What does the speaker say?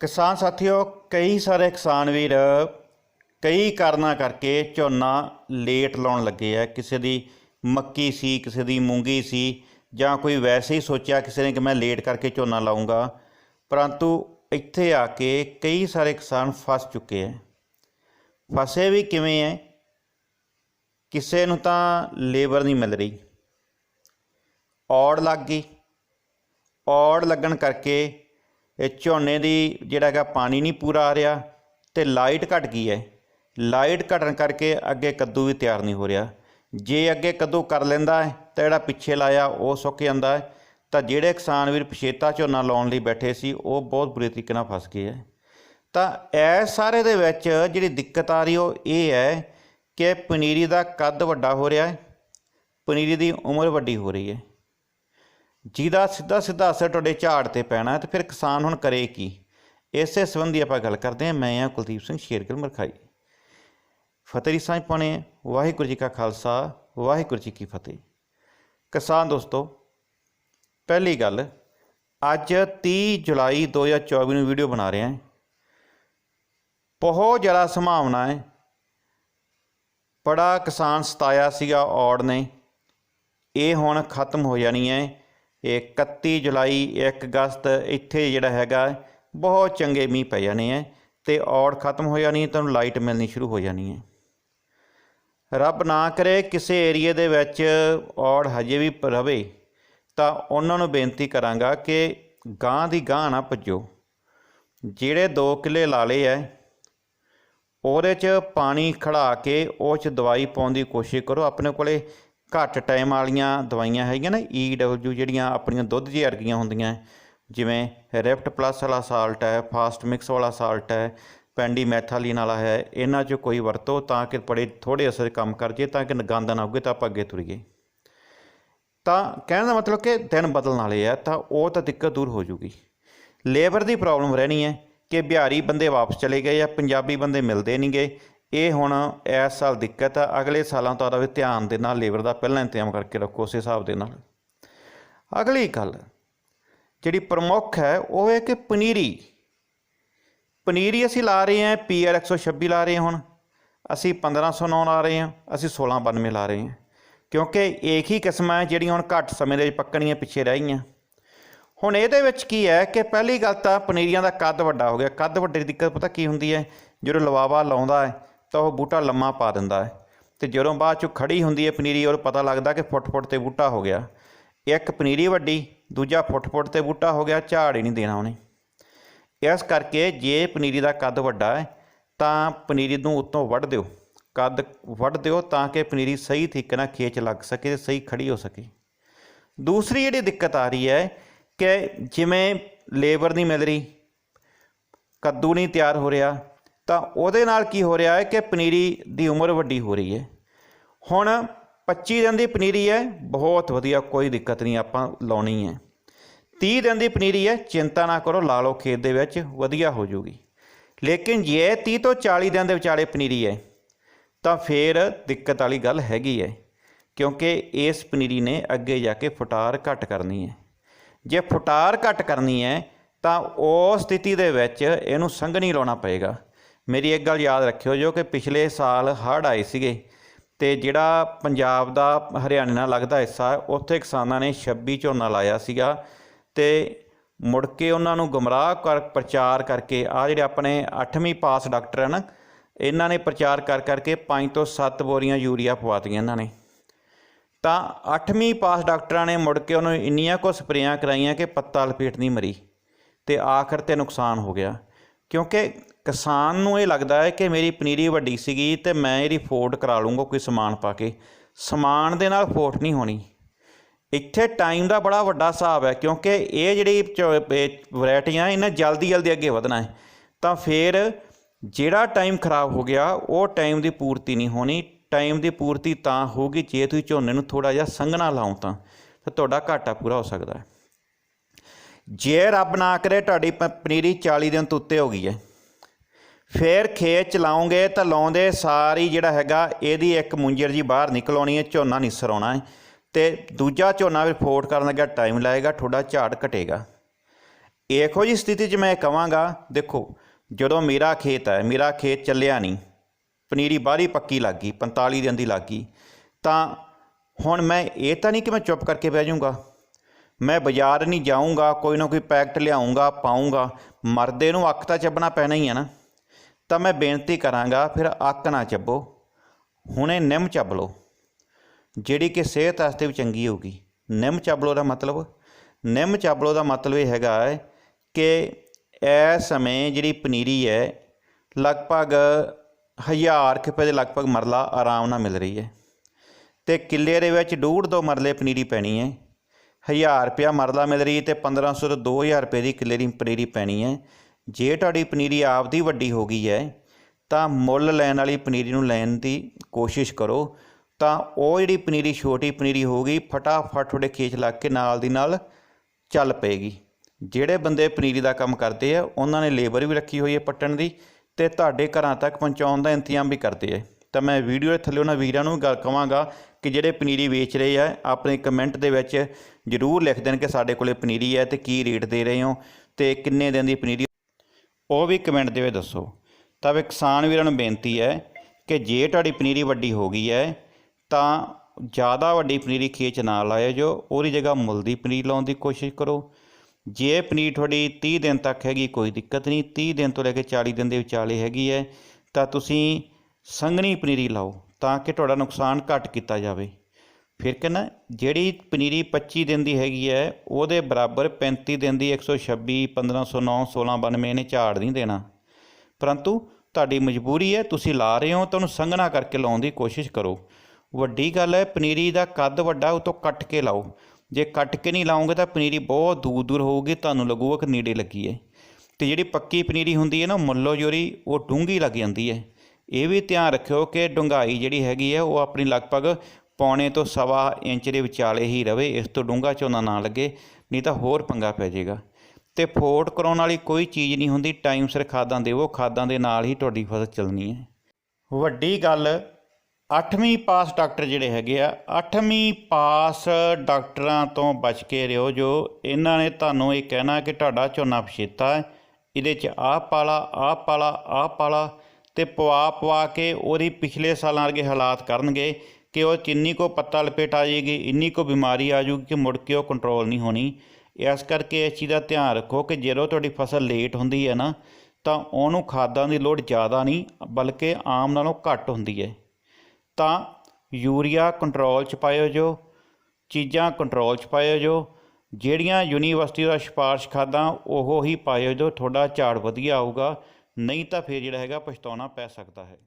ਕਿਸਾਨ ਸਾਥੀਓ, ਕਈ ਸਾਰੇ ਕਿਸਾਨ ਵੀਰ ਕਈ ਕਾਰਨਾਂ ਕਰਕੇ ਝੋਨਾ ਲੇਟ ਲਾਉਣ ਲੱਗੇ ਆ। ਕਿਸੇ ਦੀ ਮੱਕੀ ਸੀ, ਕਿਸੇ ਦੀ ਮੂੰਗੀ ਸੀ, ਜਾਂ ਕੋਈ ਵੈਸੇ ਹੀ ਸੋਚਿਆ ਕਿਸੇ ਨੇ ਕਿ ਮੈਂ ਲੇਟ ਕਰਕੇ ਝੋਨਾ ਲਾਉਂਗਾ ਪਰੰਤੂ ਇੱਥੇ ਆ ਕੇ ਕਈ ਸਾਰੇ ਕਿਸਾਨ ਫਸ ਚੁੱਕੇ ਆ। ਫਸੇ ਵੀ ਕਿਵੇਂ ਐ ਕਿਸੇ ਨੂੰ ਤਾਂ ਲੇਬਰ ਨਹੀਂ ਮਿਲ ਰਹੀ। ਔੜ ਲੱਗ ਗਈ। ਔੜ ਲੱਗਣ ਕਰਕੇ ਇਹ ਝੋਨੇ ਦੀ ਜਿਹੜਾ ਹੈਗਾ ਪਾਣੀ ਨਹੀਂ ਪੂਰਾ ਆ ਰਿਹਾ ਤੇ ਲਾਈਟ ਘਟ ਗਈ ਹੈ। ਲਾਈਟ ਘਟਣ ਕਰਕੇ ਅੱਗੇ ਕੱਦੂ ਵੀ ਤਿਆਰ ਨਹੀਂ ਹੋ ਰਿਹਾ। ਜੇ ਅੱਗੇ ਕੱਦੂ ਕਰ ਲੈਂਦਾ ਹੈ ਤਾਂ ਜਿਹੜਾ ਪਿੱਛੇ ਲਾਇਆ ਉਹ ਸੁੱਕ ਜਾਂਦਾ ਹੈ। ਤਾਂ ਜਿਹੜੇ ਕਿਸਾਨ ਵੀਰ ਪਛੇਤਾ ਝੋਨਾ ਲਾਉਣ ਲਈ ਬੈਠੇ ਸੀ, ਉਹ ਬਹੁਤ ਬੁਰੇ ਤਰੀਕੇ ਨਾਲ ਫਸ ਗਏ ਹੈ। ਤਾਂ ਇਹ ਸਾਰੇ ਦੇ ਵਿੱਚ ਜਿਹੜੀ ਦਿੱਕਤ ਆ ਰਹੀ, ਉਹ ਇਹ ਹੈ ਕਿ ਪਨੀਰੀ ਦਾ ਕੱਦ ਵੱਡਾ ਹੋ ਰਿਹਾ ਹੈ। ਪਨੀਰੀ ਦੀ ਉਮਰ ਵੱਡੀ ਹੋ ਰਹੀ ਹੈ। ਜਿਹਦਾ ਸਿੱਧਾ ਸਿੱਧਾ ਅਸਰ ਤੁਹਾਡੇ ਝਾੜ ਤੇ ਪੈਣਾ ਹੈ ਤੇ ਫਿਰ ਕਿਸਾਨ ਹੁਣ ਕਰੇ ਕੀ? ਇਸੇ ਸੰਬੰਧੀ ਆਪਾਂ ਗੱਲ ਕਰਦੇ ਹਾਂ। ਮੈਂ ਹਾਂ ਕੁਲਦੀਪ ਸਿੰਘ ਸ਼ੇਰਗਿੱਲ ਮਰਖਾਈ। ਫਤਿਹ ਦੀ ਸਾਂਝ ਪਾਉਣੇ ਵਾਹਿਗੁਰੂ ਜੀ ਕਾ ਖਾਲਸਾ, ਵਾਹਿਗੁਰੂ ਜੀ ਕੀ ਫਤਿਹ। ਕਿਸਾਨ ਦੋਸਤੋ, ਪਹਿਲੀ ਗੱਲ, ਅੱਜ 30 ਜੁਲਾਈ 2024 ਨੂੰ ਵੀਡੀਓ ਬਣਾ ਰਿਹਾ ਹਾਂ। ਬਹੁਤ ਜ਼ਿਆਦਾ ਸੰਭਾਵਨਾ ਹੈ। ਬੜਾ ਕਿਸਾਨ ਸਤਾਇਆ ਸੀਗਾ, ਔੜ ਨੇ। ਇਹ ਹੁਣ ਖਤਮ ਹੋ ਜਾਣੀ ਹੈ। 31 ਜੁਲਾਈ 1 ਅਗਸਤ, ਇੱਥੇ ਜਿਹੜਾ ਹੈਗਾ, ਬਹੁਤ ਚੰਗੇ ਮੀਂਹ ਪੈ ਜਾਣੇ ਹੈ ਤੇ ਔੜ ਖਤਮ ਹੋ ਜਾਣੀ ਹੈ ਤੁਹਾਨੂੰ ਲਾਈਟ ਮਿਲਣੀ ਸ਼ੁਰੂ ਹੋ ਜਾਣੀ ਹੈ ਰੱਬ ਨਾ ਕਰੇ ਕਿਸੇ ਏਰੀਏ ਦੇ ਵਿੱਚ ਔੜ ਹਜੇ ਵੀ ਰਵੇ, ਤਾਂ ਉਹਨਾਂ ਨੂੰ ਬੇਨਤੀ ਕਰਾਂਗਾ ਕਿ ਗਾਂ ਦੀ ਗਾਂ ਨਾ ਭੱਜੋ। ਜਿਹੜੇ 2 ਕਿੱਲੇ ਲਾ ਲਏ ਐ, ਉਹਦੇ 'ਚ ਪਾਣੀ ਖੜਾ ਕੇ ਉਹ 'ਚ ਦਵਾਈ ਪਾਉਣ ਦੀ ਕੋਸ਼ਿਸ਼ ਕਰੋ ਆਪਣੇ ਕੋਲੇ। ਘੱਟ ਟਾਈਮ ਵਾਲੀਆਂ ਦਵਾਈਆਂ ਹੈਗੀਆਂ ਨਾ ਈਡਬਲਯੂ ਜਿਹੜੀਆਂ ਆਪਣੀਆਂ ਦੁੱਧ ਜਿਹੀ ਵਰਗੀਆਂ ਹੁੰਦੀਆਂ, ਜਿਵੇਂ ਰਿਫਟ ਪਲੱਸ ਵਾਲਾ ਸਾਲਟ ਹੈ ਫਾਸਟ ਮਿਕਸ ਵਾਲਾ ਸਾਲਟ ਹੈ ਪੈਂਡੀਮੈਥਾਲੀਨ ਵਾਲਾ ਹੈ, ਇਹਨਾਂ 'ਚੋਂ ਕੋਈ ਵਰਤੋ ਤਾਂ ਕਿ ਬੜੇ ਥੋੜੇ ਅਸਰ ਕੰਮ ਕਰ ਜੇ, ਤਾਂ ਕਿ ਗੰਦ ਨਾ ਉੱਗੇ, ਤਾਂ ਆਪਾਂ ਅੱਗੇ ਤੁਰੀਏ। ਤਾਂ ਕਹਿਣ ਦਾ ਮਤਲਬ ਕਿ ਦਿਨ ਬਦਲਣ ਵਾਲੇ ਆ, ਤਾਂ ਉਹ ਤਾਂ ਦਿੱਕਤ ਦੂਰ ਹੋ ਜੂਗੀ। ਲੇਬਰ ਦੀ ਪ੍ਰੋਬਲਮ ਰਹਿਣੀ ਹੈ ਕਿ ਬਿਹਾਰੀ ਬੰਦੇ ਵਾਪਸ ਚਲੇ ਗਏ ਜਾਂ ਪੰਜਾਬੀ ਬੰਦੇ ਮਿਲਦੇ ਨਹੀਂ ਗਏ ਇਹ ਹੁਣ ਇਸ ਸਾਲ ਦਿੱਕਤ ਆ। ਅਗਲੇ ਸਾਲਾਂ ਤੋਂ ਆਦਾ ਵੀ ਧਿਆਨ ਦੇ ਨਾਲ ਲੇਬਰ ਦਾ ਪਹਿਲਾਂ ਇੰਤਜ਼ਾਮ ਕਰਕੇ ਰੱਖੋ ਉਸ ਹਿਸਾਬ ਦੇ ਨਾਲ। ਅਗਲੀ ਗੱਲ, ਜਿਹੜੀ ਪ੍ਰਮੁੱਖ ਹੈ, ਉਹ ਹੈ ਕਿ ਪਨੀਰੀ। ਪਨੀਰੀ ਅਸੀਂ ਲਾ ਰਹੇ ਹਾਂ, ਪੀਆਰ 126 ਲਾ ਰਹੇ ਹਾਂ ਹੁਣ। ਅਸੀਂ 1509 ਲਾ ਰਹੇ ਹਾਂ, ਅਸੀਂ 1692 ਲਾ ਰਹੇ ਹਾਂ। ਕਿਉਂਕਿ ਇੱਕ ਹੀ ਕਿਸਮਾਂ ਹੈ, ਜਿਹੜੀਆਂ ਹੁਣ ਘੱਟ ਸਮੇਂ ਦੇ ਵਿੱਚ ਪੱਕਣੀਆਂ, ਪਿੱਛੇ ਰਹਿ ਗਈਆਂ। ਹੁਣ ਇਹਦੇ ਵਿੱਚ ਕੀ ਹੈ ਕਿ ਪਹਿਲੀ ਗੱਲ ਤਾਂ ਪਨੀਰੀਆਂ ਦਾ ਕੱਦ ਵੱਡਾ ਹੋ ਗਿਆ। ਕੱਦ ਵੱਡੇ ਦੀ ਦਿੱਕਤ ਪਤਾ ਕੀ ਹੁੰਦੀ ਹੈ? ਜਦੋਂ ਲਵਾਵਾ ਲਾਉਂਦਾ ਹੈ ਤਾਂ ਉਹ ਬੂਟਾ ਲੰਮਾ ਪਾ ਦਿੰਦਾ ਹੈ। ਤੇ ਜਦੋਂ ਬਾਅਦ ਚ ਖੜੀ ਹੁੰਦੀ ਹੈ ਪਨੀਰੀ ਔਰ ਪਤਾ ਲੱਗਦਾ ਕਿ ਫੁੱਟ-ਫੁੱਟ ਤੇ ਬੂਟਾ ਹੋ ਗਿਆ। ਇੱਕ ਪਨੀਰੀ ਵੱਡੀ, ਦੂਜਾ ਫੁੱਟ-ਫੁੱਟ ਤੇ ਬੂਟਾ ਹੋ ਗਿਆ, ਝਾੜ ਹੀ ਨਹੀਂ ਦੇਣਾ ਉਹਨੇ। ਇਸ ਕਰਕੇ ਜੇ ਪਨੀਰੀ ਦਾ ਕੱਦ ਵੱਡਾ ਹੈ, ਤਾਂ ਪਨੀਰੀ ਨੂੰ ਉੱਤੋਂ ਵੱਢ ਦਿਓ। ਕੱਦ ਵੱਢ ਦਿਓ ਤਾਂ ਕਿ ਪਨੀਰੀ ਸਹੀ ਤਰੀਕੇ ਨਾਲ ਖੇਚ ਲੱਗ ਸਕੇ ਤੇ ਸਹੀ ਖੜੀ ਹੋ ਸਕੇ। ਦੂਸਰੀ ਜਿਹੜੀ ਦਿੱਕਤ ਆ ਰਹੀ ਹੈ ਕਿ ਜਿਵੇਂ ਲੇਬਰ ਨਹੀਂ ਮਿਲ ਰਹੀ, ਕੱਦੂ ਨਹੀਂ ਤਿਆਰ ਹੋ ਰਿਹਾ ਤਾਂ ਉਹਦੇ ਨਾਲ ਕੀ ਹੋ ਰਿਹਾ ਹੈ ਕਿ ਪਨੀਰੀ ਦੀ ਉਮਰ ਵੱਡੀ ਹੋ ਰਹੀ ਹੈ। ਹੁਣ 25 ਦਿਨ ਦੀ ਪਨੀਰੀ ਹੈ, ਬਹੁਤ ਵਧੀਆ, ਕੋਈ ਦਿੱਕਤ ਨਹੀਂ, ਆਪਾਂ ਲਾਉਣੀ ਹੈ। 30 ਦਿਨ ਦੀ ਪਨੀਰੀ ਹੈ, ਚਿੰਤਾ ਨਾ ਕਰੋ, ਲਾ ਲਓ ਖੇਤ ਦੇ ਵਿੱਚ, ਵਧੀਆ ਹੋ ਜਾਊਗੀ ਲੇਕਿਨ ਜੇ 30 ਤੋਂ 40 ਦਿਨ ਦੇ ਵਿਚਾਲੇ ਪਨੀਰੀ ਹੈ, ਤਾਂ ਫੇਰ ਦਿੱਕਤ ਵਾਲੀ ਗੱਲ ਹੈਗੀ ਹੈ, ਕਿਉਂਕਿ ਇਸ ਪਨੀਰੀ ਨੇ ਅੱਗੇ ਜਾ ਕੇ ਫੁਟਾਰ ਘਟ ਕਰਨੀ ਹੈ। ਜੇ ਫੁਟਾਰ ਘਟ ਕਰਨੀ ਹੈ, ਤਾਂ ਉਹ ਸਥਿਤੀ ਦੇ ਵਿੱਚ ਇਹਨੂੰ ਸੰਘਣੀ ਲਾਉਣਾ ਪਏਗਾ। ਮੇਰੀ ਇੱਕ ਗੱਲ ਯਾਦ ਰੱਖਿਓ ਜੋ ਕਿ ਪਿਛਲੇ ਸਾਲ ਹੜ੍ਹ ਆਏ ਸੀਗੇ ਤੇ ਜਿਹੜਾ ਪੰਜਾਬ ਦਾ ਹਰਿਆਣੇ ਨਾਲ ਲੱਗਦਾ ਹਿੱਸਾ, ਉੱਥੇ ਕਿਸਾਨਾਂ ਨੇ 26 ਝੋਨਾ ਲਾਇਆ ਸੀਗਾ ਤੇ ਮੁੜ ਕੇ ਉਹਨਾਂ ਨੂੰ ਗਮਰਾਹ ਕਰ, ਪ੍ਰਚਾਰ ਕਰਕੇ ਆ ਜਿਹੜੇ ਆਪਣੇ 8ਵੀਂ ਪਾਸ ਡਾਕਟਰ ਹਨ, ਇਹਨਾਂ ਨੇ ਪ੍ਰਚਾਰ ਕਰ, ਕਰਕੇ 5 ਤੋਂ 7 ਬੋਰੀਆਂ ਯੂਰੀਆ ਪਵਾਤੀਆਂ ਇਹਨਾਂ ਨੇ। ਤਾਂ 8ਵੀਂ ਪਾਸ ਡਾਕਟਰਾਂ ਨੇ ਮੁੜ ਕੇ ਉਹਨੂੰ ਇੰਨੀਆਂ ਕੁ ਸਪਰੇਆਂ ਕਰਾਈਆਂ ਕਿ ਪੱਤਾ ਲਪੇਟ ਨਹੀਂ ਮਰੀ ਤੇ ਆਖਰ ਤੇ ਨੁਕਸਾਨ ਹੋ ਗਿਆ। ਕਿਉਂਕਿ ਕਿਸਾਨ ਨੂੰ ਇਹ ਲੱਗਦਾ ਹੈ ਕਿ ਮੇਰੀ ਪਨੀਰੀ ਵੱਡੀ ਸੀਗੀ ਤੇ ਮੈਂ ਇਹਦੀ ਫੋਰਡ ਕਰਾ ਲੂੰਗਾ, ਕੋਈ ਸਮਾਨ ਪਾ ਕੇ। ਸਮਾਨ ਦੇ ਨਾਲ ਫੋਟ ਨਹੀਂ ਹੋਣੀ। ਇੱਥੇ ਟਾਈਮ ਦਾ ਬੜਾ ਵੱਡਾ ਹਿਸਾਬ ਹੈ, ਕਿਉਂਕਿ ਇਹ ਜਿਹੜੀ ਵੈਰਾਈਟੀਆਂ ਇਹਨਾਂ ਜਲਦੀ ਜਲਦੀ ਅੱਗੇ ਵਧਣਾ ਹੈ। ਤਾਂ ਫਿਰ ਜਿਹੜਾ ਟਾਈਮ ਖਰਾਬ ਹੋ ਗਿਆ, ਉਹ ਟਾਈਮ ਦੀ ਪੂਰਤੀ ਨਹੀਂ ਹੋਣੀ। ਟਾਈਮ ਦੀ ਪੂਰਤੀ ਤਾਂ ਹੋਊਗੀ ਜੇ ਤੁਸੀਂ ਝੋਨੇ ਨੂੰ ਥੋੜਾ ਜਿਹਾ ਸੰਘਣਾ ਲਾਓ ਤਾਂ। ਤਾਂ ਤੁਹਾਡਾ ਘਾਟਾ ਪੂਰਾ ਹੋ ਸਕਦਾ ਹੈ। ਜੇ ਰੱਬ ਨਾ ਕਰੇ, ਤੁਹਾਡੀ ਪਨੀਰੀ 40 ਦਿਨ ਤੋਂ ਉੱਤੇ ਹੋ ਗਈ ਹੈ। ਫੇਰ ਖੇਤ ਚਲਾਉਂਗੇ ਤਾਂ ਲਾਉਂਦੇ, ਸਾਰੀ ਜਿਹੜਾ ਹੈਗਾ, ਇਹਦੀ ਇੱਕ ਮੁੰਜਰ ਜੀ ਬਾਹਰ ਨਿਕਲ ਆਉਣੀ ਹੈ, ਝੋਨਾ ਨਹੀਂ ਸਰਾਉਣਾ ਹੈ। ਤੇ ਦੂਜਾ ਝੋਨਾ ਵੀ ਫੋਟ ਕਰਨ ਲੱਗਾ, ਟਾਈਮ ਲਾਏਗਾ ਤੁਹਾਡਾ ਝਾੜ ਘਟੇਗਾ। ਇਹੋ ਜੀ ਸਥਿਤੀ 'ਚ ਮੈਂ ਕਹਾਂਗਾ ਦੇਖੋ, ਜਦੋਂ ਮੇਰਾ ਖੇਤ ਹੈ, ਮੇਰਾ ਖੇਤ ਚੱਲਿਆ ਨਹੀਂ, ਪਨੀਰੀ ਬਾਹਰੀ ਪੱਕੀ ਲੱਗ ਗਈ 45 ਦਿਨ ਦੀ ਲੱਗ ਗਈ, ਤਾਂ ਹੁਣ ਮੈਂ, ਇਹ ਤਾਂ ਨਹੀਂ ਕਿ ਮੈਂ ਚੁੱਪ ਕਰਕੇ ਬਹਿ ਜਾਊਂਗਾ। ਮੈਂ ਬਾਜ਼ਾਰ ਨਹੀਂ ਜਾਊਂਗਾ, ਕੋਈ ਨਾ ਕੋਈ ਪੈਕਟ ਲਿਆਉਂਗਾ ਪਾਉਂਗਾ ਮਰਦੇ ਨੂੰ ਅੱਖ ਤਾਂ ਚੱਬਣਾ ਪੈਣਾ ਹੀ ਹੈ ਨਾ। ਤਾਂ ਮੈਂ ਬੇਨਤੀ ਕਰਾਂਗਾ, ਫਿਰ ਅੱਕ ਨਾ ਚੱਬੋ। ਹੁਣੇ ਨਿੰਮ ਚੱਬ ਲਓ। ਜਿਹੜੀ ਕਿ ਸਿਹਤ ਵਾਸਤੇ ਵੀ ਚੰਗੀ ਹੋਊਗੀ। ਨਿੰਮ ਚੱਬਲੋ ਦਾ ਮਤਲਬ। ਨਿੰਮ ਚੱਬਲੋ ਦਾ ਮਤਲਬ ਇਹ ਹੈਗਾ ਕਿ ਇਸ ਸਮੇਂ ਜਿਹੜੀ ਪਨੀਰੀ ਹੈ, ਲਗਭਗ ਹਜ਼ਾਰ ਰੁਪਏ ਦੇ ਲਗਭਗ ਮਰਲਾ ਆਰਾਮ ਨਾਲ ਮਿਲ ਰਹੀ ਹੈ। ਤੇ ਕਿੱਲੇ ਦੇ ਵਿੱਚ ਡੂਢ ਦੋ ਮਰਲੇ ਪਨੀਰੀ ਪੈਣੀ ਹੈ। ਹਜ਼ਾਰ ਰੁਪਇਆ ਮਰਲਾ ਮਿਲ ਰਹੀ ਤੇ 1500 ਤੋਂ 2000 ਰੁਪਏ ਦੀ ਕਿੱਲੇ ਦੀ ਪਨੀਰੀ ਪੈਣੀ ਹੈ। ਜੇ ਤੁਹਾਡੀ ਪਨੀਰੀ ਆਪਦੀ ਵੱਡੀ ਹੋ ਗਈ ਹੈ, ਤਾਂ ਮੁੱਲ ਲੈਣ ਵਾਲੀ ਪਨੀਰੀ ਨੂੰ ਲੈਣ ਦੀ ਕੋਸ਼ਿਸ਼ ਕਰੋ। ਤਾਂ ਉਹ ਜਿਹੜੀ ਪਨੀਰੀ, ਛੋਟੀ ਪਨੀਰੀ ਹੋ ਗਈ, ਫਟਾਫਟ ਤੁਹਾਡੇ ਖੇਤ ਲੱਗ ਕੇ ਨਾਲ ਦੀ ਨਾਲ ਚੱਲ ਪਏਗੀ। ਜਿਹੜੇ ਬੰਦੇ ਪਨੀਰੀ ਦਾ ਕੰਮ ਕਰਦੇ ਆ, ਉਹਨਾਂ ਨੇ ਲੇਬਰ ਵੀ ਰੱਖੀ ਹੋਈ ਹੈ ਪੱਟਣ ਦੀ ਤੇ ਤੁਹਾਡੇ ਘਰਾਂ ਤੱਕ ਪਹੁੰਚਾਉਣ ਦਾ ਇੰਤਜ਼ਾਮ ਵੀ ਕਰਦੇ ਆ। ਤਾਂ ਮੈਂ ਵੀਡੀਓ ਦੇ ਥੱਲੇ ਉਹਨਾਂ ਵੀਰਾਂ ਨੂੰ ਵੀ ਗੱਲ ਕਵਾਂਗਾ ਕਿ ਜਿਹੜੇ ਪਨੀਰੀ ਵੇਚ ਰਹੇ ਆ, ਆਪਣੇ ਕਮੈਂਟ ਦੇ ਵਿੱਚ ਜਰੂਰ ਲਿਖ ਦੇਣ ਕਿ ਸਾਡੇ ਕੋਲੇ ਪਨੀਰੀ ਹੈ ਤੇ ਕੀ ਰੇਟ ਦੇ ਰਹੇ ਹੋ ਤੇ ਕਿੰਨੇ ਦਿਨ ਦੀ ਪਨੀਰੀ ਉਹ ਵੀ ਕਮੈਂਟ ਦੇ ਵਿੱਚ ਦੱਸੋ। ਤਾਂ ਵੀ ਕਿਸਾਨ ਵੀਰਾਂ ਨੂੰ ਬੇਨਤੀ ਹੈ ਕਿ ਜੇ ਤੁਹਾਡੀ ਪਨੀਰੀ ਵੱਡੀ ਹੋ ਗਈ ਹੈ, ਤਾਂ ਜ਼ਿਆਦਾ ਵੱਡੀ ਪਨੀਰੀ ਖੇਚ ਨਾ ਲਾਇਓ ਜੋ ਉਹਦੀ ਜਗ੍ਹਾ ਮੁੱਲ ਦੀ ਪਨੀਰੀ ਲਾਉਣ ਦੀ ਕੋਸ਼ਿਸ਼ ਕਰੋ। ਜੇ ਪਨੀਰ ਤੁਹਾਡੀ 30 ਦਿਨ ਤੱਕ ਹੈਗੀ, ਕੋਈ ਦਿੱਕਤ ਨਹੀਂ 30 ਦਿਨ ਤੋਂ ਲੈ ਕੇ 40 ਦਿਨ ਦੇ ਵਿਚਾਲੇ ਹੈਗੀ ਹੈ, ਤਾਂ ਤੁਸੀਂ ਸੰਘਣੀ ਪਨੀਰੀ ਲਾਓ। ਤਾਂ ਕਿ ਤੁਹਾਡਾ ਨੁਕਸਾਨ ਘੱਟ ਕੀਤਾ ਜਾਵੇ। ਫਿਰ ਕਹਿੰਦਾ, ਜਿਹੜੀ ਪਨੀਰੀ 25 ਦਿਨ ਦੀ ਹੈਗੀ ਹੈ, ਉਹਦੇ ਬਰਾਬਰ 35 ਦਿਨ ਦੀ 126 1509 1692 ਨੇ ਝਾੜ ਨਹੀਂ ਦੇਣਾ। ਪਰੰਤੂ ਤੁਹਾਡੀ ਮਜਬੂਰੀ ਹੈ, ਤੁਸੀਂ ਲਾ ਰਹੇ ਹੋ ਤੁਹਾਨੂੰ ਸੰਘਣਾ ਕਰਕੇ ਲਾਉਣ ਦੀ ਕੋਸ਼ਿਸ਼ ਕਰੋ। ਵੱਡੀ ਗੱਲ ਹੈ, ਪਨੀਰੀ ਦਾ ਕੱਦ ਵੱਡਾ ਉਹ ਤੋਂ ਕੱਟ ਕੇ ਲਾਓ। ਜੇ ਕੱਟ ਕੇ ਨਹੀਂ ਲਾਉਂਗੇ ਤਾਂ ਪਨੀਰੀ ਬਹੁਤ ਦੂਰ ਦੂਰ ਹੋਊਗੀ, ਤੁਹਾਨੂੰ ਲੱਗੂਗਾ ਕਿ ਨੇੜੇ ਲੱਗੀ ਹੈ। ਤੇ ਜਿਹੜੀ ਪੱਕੀ ਪਨੀਰੀ ਹੁੰਦੀ ਹੈ ਨਾ ਮੁੱਲੋ ਜੋਰੀ, ਉਹ ਡੂੰਘੀ ਲੱਗ ਜਾਂਦੀ ਹੈ। ਇਹ ਵੀ ਧਿਆਨ ਰੱਖਿਓ ਕਿ ਡੂੰਘਾਈ ਜਿਹੜੀ ਹੈਗੀ ਹੈ, ਉਹ ਆਪਣੀ ਲਗਭਗ ਪੌਣੇ ਤੋਂ ਸਵਾ ਇੰਚ ਦੇ ਵਿਚਾਲੇ ਹੀ ਰਵੇ, ਇਸ ਤੋਂ ਡੂੰਘਾ ਝੋਨਾ ਨਾ ਲੱਗੇ, ਨਹੀਂ ਤਾਂ ਹੋਰ ਪੰਗਾ ਪੈ ਜਾਏਗਾ। ਤੇ ਫੋਟ ਕਰਾਉਣ ਵਾਲੀ ਕੋਈ ਚੀਜ਼ ਨਹੀਂ ਹੁੰਦੀ, ਟਾਈਮ ਸਿਰ ਖਾਦਾਂ ਦੇਵੋ, ਖਾਦਾਂ ਦੇ ਨਾਲ ਹੀ ਤੁਹਾਡੀ ਫਸਲ ਚੱਲਣੀ ਹੈ। ਵੱਡੀ ਗੱਲ 8ਵੀਂ ਪਾਸ ਡਾਕਟਰ ਜਿਹੜੇ ਹੈਗੇ ਆ 8ਵੀਂ ਪਾਸ ਡਾਕਟਰਾਂ ਤੋਂ ਬਚ ਕੇ ਰਹੋ ਜੋ, ਇਹਨਾਂ ਨੇ ਤੁਹਾਨੂੰ ਇਹ ਕਹਿਣਾ ਕਿ ਤੁਹਾਡਾ ਝੋਨਾ ਪਛੇਤਾ ਹੈ, ਇਹਦੇ 'ਚ ਆਹ ਪਾਲਾ ਆਹ ਪਾਲਾ ਆਹ ਪਾਲਾ ਤੇ ਪਵਾ ਪਵਾ ਕੇ ਉਹਦੀ ਪਿਛਲੇ ਸਾਲਾਂ ਵਰਗੇ ਹਾਲਾਤ ਕਰਨਗੇ ਕਿ ਉਹ ਚਿੰਨੀ ਕੋ ਪੱਤਾ ਲਪੇਟ ਆ ਜਾਏਗੀ, ਇੰਨੀ ਕੋ ਬਿਮਾਰੀ ਆ ਜਾਊਗੀ ਕਿ ਮੁੜ ਕੇ ਉਹ ਕੰਟਰੋਲ ਨਹੀਂ ਹੋਣੀ। ਇਸ ਕਰਕੇ ਇਸ ਚੀਜ਼ ਦਾ ਧਿਆਨ ਰੱਖੋ ਕਿ ਜਦੋਂ ਤੁਹਾਡੀ ਫਸਲ ਲੇਟ ਹੁੰਦੀ ਹੈ ਨਾ, ਤਾਂ ਉਹਨੂੰ ਖਾਦਾਂ ਦੀ ਲੋੜ ਜ਼ਿਆਦਾ ਨਹੀਂ, ਬਲਕਿ ਆਮ ਨਾਲੋਂ ਘੱਟ ਹੁੰਦੀ ਹੈ। ਤਾਂ ਯੂਰੀਆ ਕੰਟਰੋਲ ਚ ਪਾਇਓ ਜੋ, ਚੀਜ਼ਾਂ ਕੰਟਰੋਲ ਚ ਪਾਇਓ ਜੋ, ਜਿਹੜੀਆਂ ਯੂਨੀਵਰਸਿਟੀ ਦਾ ਸਿਫਾਰਿਸ਼ ਖਾਦਾਂ, ਉਹ ਹੀ ਪਾਇਓ ਜੋ, ਤੁਹਾਡਾ ਝਾੜ ਵਧੀਆ ਆਊਗਾ। ਨਹੀਂ ਤਾਂ ਫਿਰ ਜਿਹੜਾ ਹੈਗਾ ਪਛਤਾਉਣਾ ਪੈ ਸਕਦਾ ਹੈ।